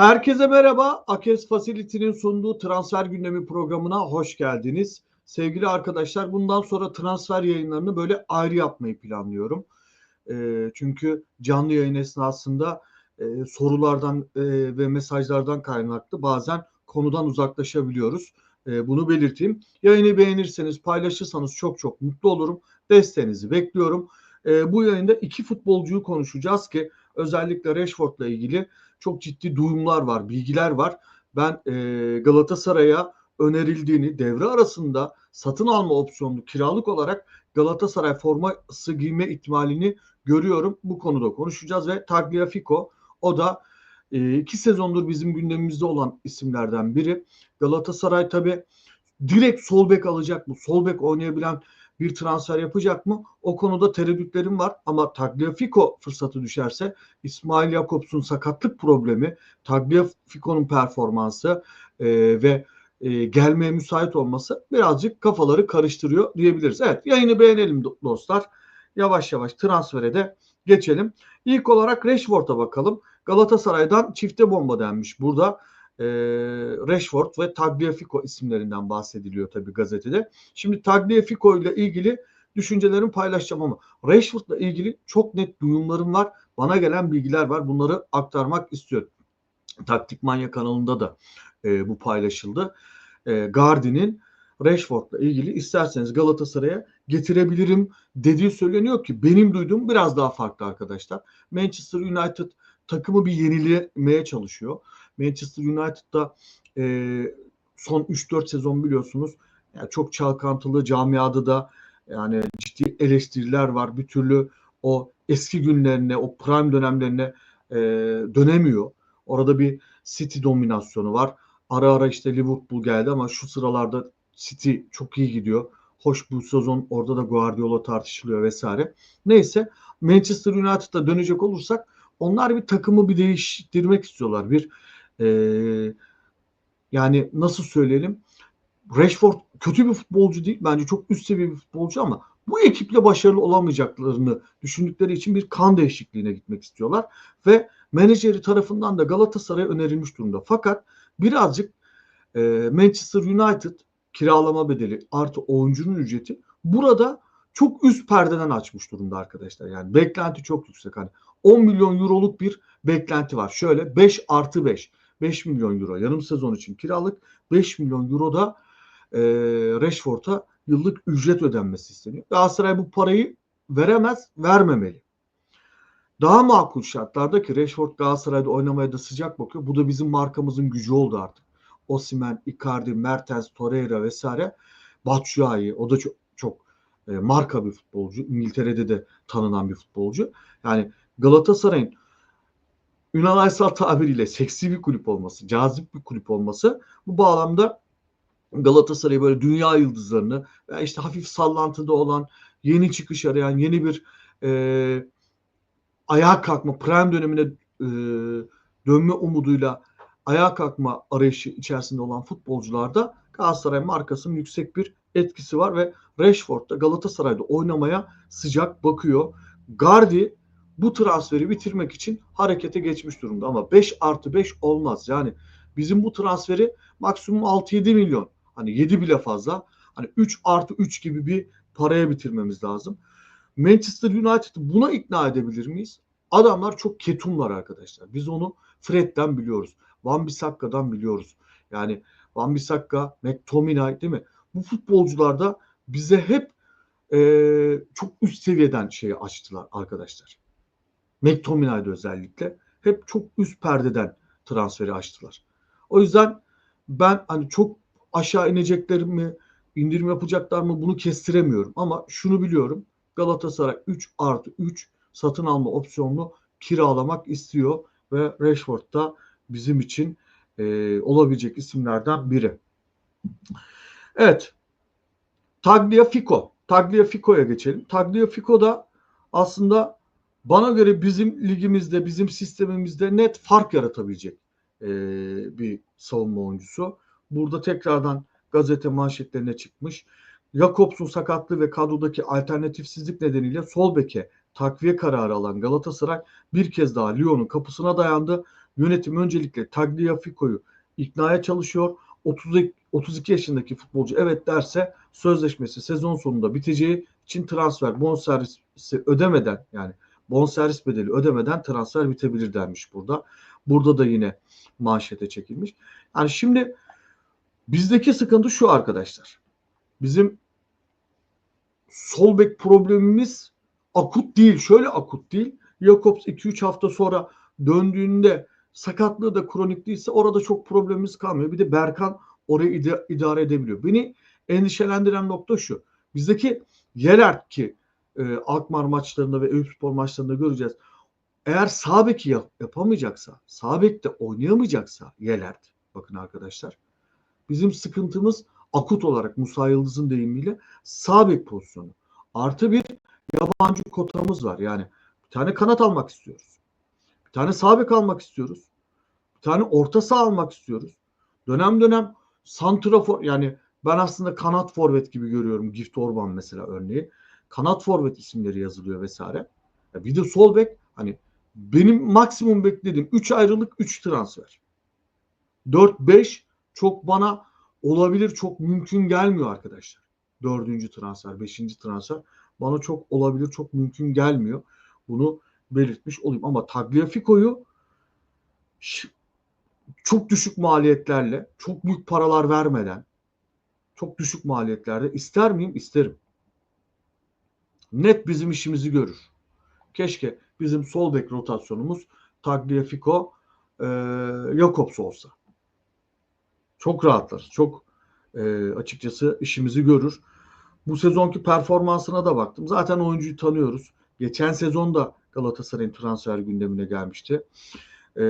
Herkese merhaba. Akes Facility'nin sunduğu transfer gündemi programına hoş geldiniz. Sevgili arkadaşlar bundan sonra transfer yayınlarını böyle ayrı yapmayı planlıyorum. E, çünkü canlı yayın esnasında e, sorulardan e, ve mesajlardan kaynaklı bazen konudan uzaklaşabiliyoruz. E, bunu belirteyim. Yayını beğenirseniz, paylaşırsanız çok çok mutlu olurum. Desteğinizi bekliyorum. E, bu yayında iki futbolcuyu konuşacağız ki özellikle Rashford'la ilgili çok ciddi duyumlar var, bilgiler var. Ben e, Galatasaray'a önerildiğini devre arasında satın alma opsiyonlu kiralık olarak Galatasaray forması giyme ihtimalini görüyorum. Bu konuda konuşacağız ve Tagliafico o da e, iki sezondur bizim gündemimizde olan isimlerden biri. Galatasaray tabi direkt sol bek alacak mı? Sol bek oynayabilen bir transfer yapacak mı? O konuda tereddütlerim var ama Tagliafico fırsatı düşerse İsmail Jakobs'un sakatlık problemi, Tagliafico'nun performansı e, ve e, gelmeye müsait olması birazcık kafaları karıştırıyor diyebiliriz. Evet yayını beğenelim dostlar. Yavaş yavaş transfere de geçelim. İlk olarak Rashford'a bakalım. Galatasaray'dan çifte bomba denmiş. Burada e, Rashford ve Tagliafico isimlerinden bahsediliyor tabii gazetede. Şimdi Tagliafico ile ilgili düşüncelerimi paylaşacağım ama Rashford'la ilgili çok net duyumlarım var. Bana gelen bilgiler var. Bunları aktarmak istiyorum. Taktik Manya kanalında da e, bu paylaşıldı. E, Gardi'nin Rashford'la ilgili isterseniz Galatasaray'a getirebilirim dediği söyleniyor ki benim duyduğum biraz daha farklı arkadaşlar. Manchester United takımı bir yenilemeye çalışıyor. Manchester United'da e, son 3-4 sezon biliyorsunuz yani çok çalkantılı camiada da yani ciddi eleştiriler var. Bir türlü o eski günlerine, o prime dönemlerine e, dönemiyor. Orada bir City dominasyonu var. Ara ara işte Liverpool geldi ama şu sıralarda City çok iyi gidiyor. Hoş bu sezon orada da Guardiola tartışılıyor vesaire. Neyse Manchester United'a dönecek olursak onlar bir takımı bir değiştirmek istiyorlar. Bir e, yani nasıl söyleyelim Rashford kötü bir futbolcu değil. Bence çok üst seviye bir futbolcu ama bu ekiple başarılı olamayacaklarını düşündükleri için bir kan değişikliğine gitmek istiyorlar. Ve menajeri tarafından da Galatasaray'a önerilmiş durumda. Fakat birazcık e, Manchester United kiralama bedeli artı oyuncunun ücreti burada çok üst perdeden açmış durumda arkadaşlar. Yani beklenti çok yüksek. Hani 10 milyon euroluk bir beklenti var. Şöyle 5 artı 5. 5 milyon euro yarım sezon için kiralık 5 milyon euro da e, Rashford'a yıllık ücret ödenmesi isteniyor. Galatasaray bu parayı veremez, vermemeli. Daha makul şartlarda ki Rashford Galatasaray'da oynamaya da sıcak bakıyor. Bu da bizim markamızın gücü oldu artık. Osimen, Icardi, Mertens, Torreira vesaire. Batshuayi o da çok çok e, marka bir futbolcu. İngiltere'de de tanınan bir futbolcu. Yani Galatasaray'ın Ünal Aysal tabiriyle seksi bir kulüp olması, cazip bir kulüp olması bu bağlamda Galatasaray'ı böyle dünya yıldızlarını ve işte hafif sallantıda olan yeni çıkış arayan yeni bir e, ayağa kalkma prime dönemine e, dönme umuduyla ayağa kalkma arayışı içerisinde olan futbolcularda Galatasaray markasının yüksek bir etkisi var ve Rashford da Galatasaray'da oynamaya sıcak bakıyor. Gardi bu transferi bitirmek için harekete geçmiş durumda ama 5 artı 5 olmaz. Yani bizim bu transferi maksimum 6-7 milyon hani 7 bile fazla hani 3 artı 3 gibi bir paraya bitirmemiz lazım. Manchester United buna ikna edebilir miyiz? Adamlar çok ketumlar arkadaşlar. Biz onu Fred'den biliyoruz. Van Bissakka'dan biliyoruz. Yani Van Bissaka, McTominay değil mi? Bu futbolcularda bize hep e, çok üst seviyeden şeyi açtılar arkadaşlar. McTominay'da özellikle hep çok üst perdeden transferi açtılar. O yüzden ben hani çok aşağı inecekler mi, indirim yapacaklar mı bunu kestiremiyorum. Ama şunu biliyorum. Galatasaray 3 artı 3 satın alma opsiyonlu kiralamak istiyor ve Rashford da bizim için e, olabilecek isimlerden biri. Evet. Tagliafico. Tagliafico'ya geçelim. Tagliafico da aslında bana göre bizim ligimizde, bizim sistemimizde net fark yaratabilecek e, bir savunma oyuncusu. Burada tekrardan gazete manşetlerine çıkmış. Jakobs'un sakatlığı ve kadrodaki alternatifsizlik nedeniyle sol beke takviye kararı alan Galatasaray bir kez daha Lyon'un kapısına dayandı. yönetim öncelikle Tagliafico'yu iknaya çalışıyor. 30, 32 yaşındaki futbolcu evet derse sözleşmesi sezon sonunda biteceği için transfer bonservisi ödemeden yani bonservis bedeli ödemeden transfer bitebilir denmiş burada. Burada da yine manşete çekilmiş. Yani şimdi bizdeki sıkıntı şu arkadaşlar. Bizim sol bek problemimiz akut değil. Şöyle akut değil. Jakobs 2-3 hafta sonra döndüğünde sakatlığı da kronik değilse orada çok problemimiz kalmıyor. Bir de Berkan orayı ida- idare edebiliyor. Beni endişelendiren nokta şu. Bizdeki Yelert ki e, Alkmaar maçlarında ve Eyüpspor maçlarında göreceğiz. Eğer sağ yap- yapamayacaksa, sağ bekte oynayamayacaksa Yelert, bakın arkadaşlar, bizim sıkıntımız akut olarak Musa Yıldız'ın deyimiyle sağ pozisyonu. Artı bir yabancı kotamız var. Yani bir tane kanat almak istiyoruz. Bir tane sağ almak istiyoruz. Bir tane orta saha almak istiyoruz. Dönem dönem santrafor yani ben aslında kanat forvet gibi görüyorum. Gift Orban mesela örneği. Kanat forvet isimleri yazılıyor vesaire. Ya bir de sol bek hani benim maksimum beklediğim 3 ayrılık 3 transfer. 4-5 çok bana olabilir çok mümkün gelmiyor arkadaşlar. Dördüncü transfer, beşinci transfer bana çok olabilir çok mümkün gelmiyor. Bunu belirtmiş olayım. Ama Tagliafico'yu çok düşük maliyetlerle, çok büyük paralar vermeden, çok düşük maliyetlerde ister miyim? İsterim. Net bizim işimizi görür. Keşke bizim sol bek rotasyonumuz Tagliafico, e, Jakobs olsa. Çok rahatlar. Çok e, açıkçası işimizi görür. Bu sezonki performansına da baktım. Zaten oyuncuyu tanıyoruz. Geçen sezon da Galatasaray'ın transfer gündemine gelmişti. E,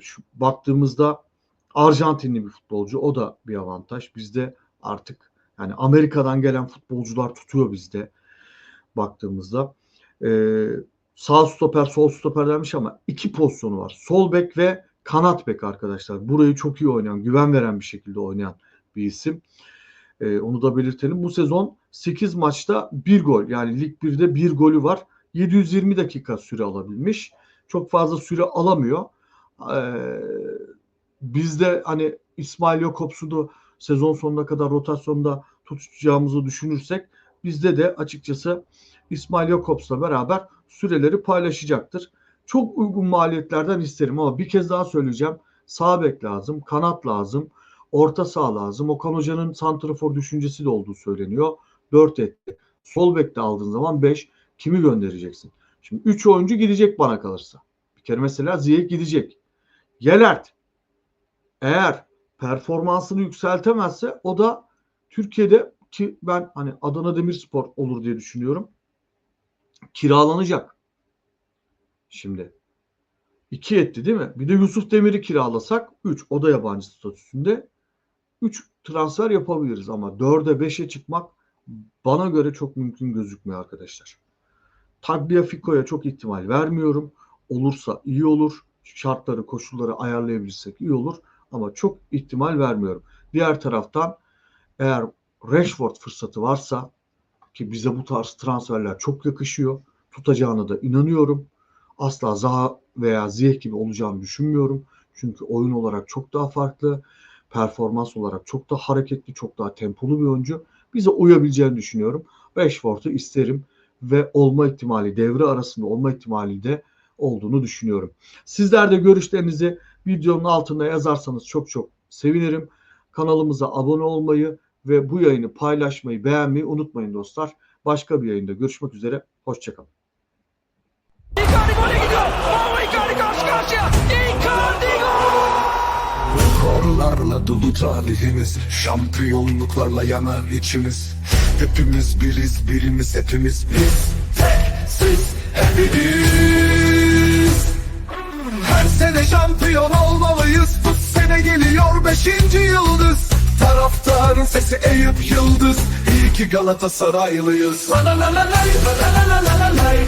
şu baktığımızda Arjantinli bir futbolcu. O da bir avantaj. Bizde artık yani Amerika'dan gelen futbolcular tutuyor bizde baktığımızda. E, sağ stoper, sol stoper demiş ama iki pozisyonu var. Sol bek ve kanat bek arkadaşlar. Burayı çok iyi oynayan, güven veren bir şekilde oynayan bir isim. E, onu da belirtelim. Bu sezon 8 maçta 1 gol yani Lig 1'de 1 golü var. 720 dakika süre alabilmiş. Çok fazla süre alamıyor. Ee, bizde hani İsmail Jakobs'u da sezon sonuna kadar rotasyonda tutacağımızı düşünürsek bizde de açıkçası İsmail Jakobs'la beraber süreleri paylaşacaktır. Çok uygun maliyetlerden isterim ama bir kez daha söyleyeceğim. Sağ bek lazım, kanat lazım, orta saha lazım. Okan Hoca'nın santrafor düşüncesi de olduğu söyleniyor. 4 etti. Sol bekte aldığın zaman 5. Kimi göndereceksin? Şimdi 3 oyuncu gidecek bana kalırsa. Bir kere mesela Ziyech gidecek. Yelert eğer performansını yükseltemezse o da Türkiye'de ki ben hani Adana Demirspor olur diye düşünüyorum. Kiralanacak. Şimdi 2 etti değil mi? Bir de Yusuf Demir'i kiralasak 3. O da yabancı statüsünde. 3 transfer yapabiliriz ama 4'e 5'e çıkmak bana göre çok mümkün gözükmüyor arkadaşlar. Tagliafico'ya çok ihtimal vermiyorum. Olursa iyi olur. Şartları, koşulları ayarlayabilirsek iyi olur. Ama çok ihtimal vermiyorum. Diğer taraftan eğer Rashford fırsatı varsa ki bize bu tarz transferler çok yakışıyor. Tutacağına da inanıyorum. Asla Zaha veya Ziyech gibi olacağını düşünmüyorum. Çünkü oyun olarak çok daha farklı. Performans olarak çok daha hareketli, çok daha tempolu bir oyuncu. Bize uyabileceğini düşünüyorum. Rashford'u isterim ve olma ihtimali, devre arasında olma ihtimali de olduğunu düşünüyorum. Sizler de görüşlerinizi videonun altında yazarsanız çok çok sevinirim. Kanalımıza abone olmayı ve bu yayını paylaşmayı, beğenmeyi unutmayın dostlar. Başka bir yayında görüşmek üzere. Hoşçakalın. Icardi gole gidiyor. Mauro Icardi karşı karşıya. Icardi gol! Rekorlarla dolu tarihimiz Şampiyonluklarla yanar içimiz Hepimiz biriz birimiz hepimiz biz Tek siz hepimiz Her sene şampiyon olmalıyız Bu sene geliyor beşinci yıldız Taraftarın sesi Eyüp Yıldız İyi ki Galatasaraylıyız La la la la lay, la la la la la la lay.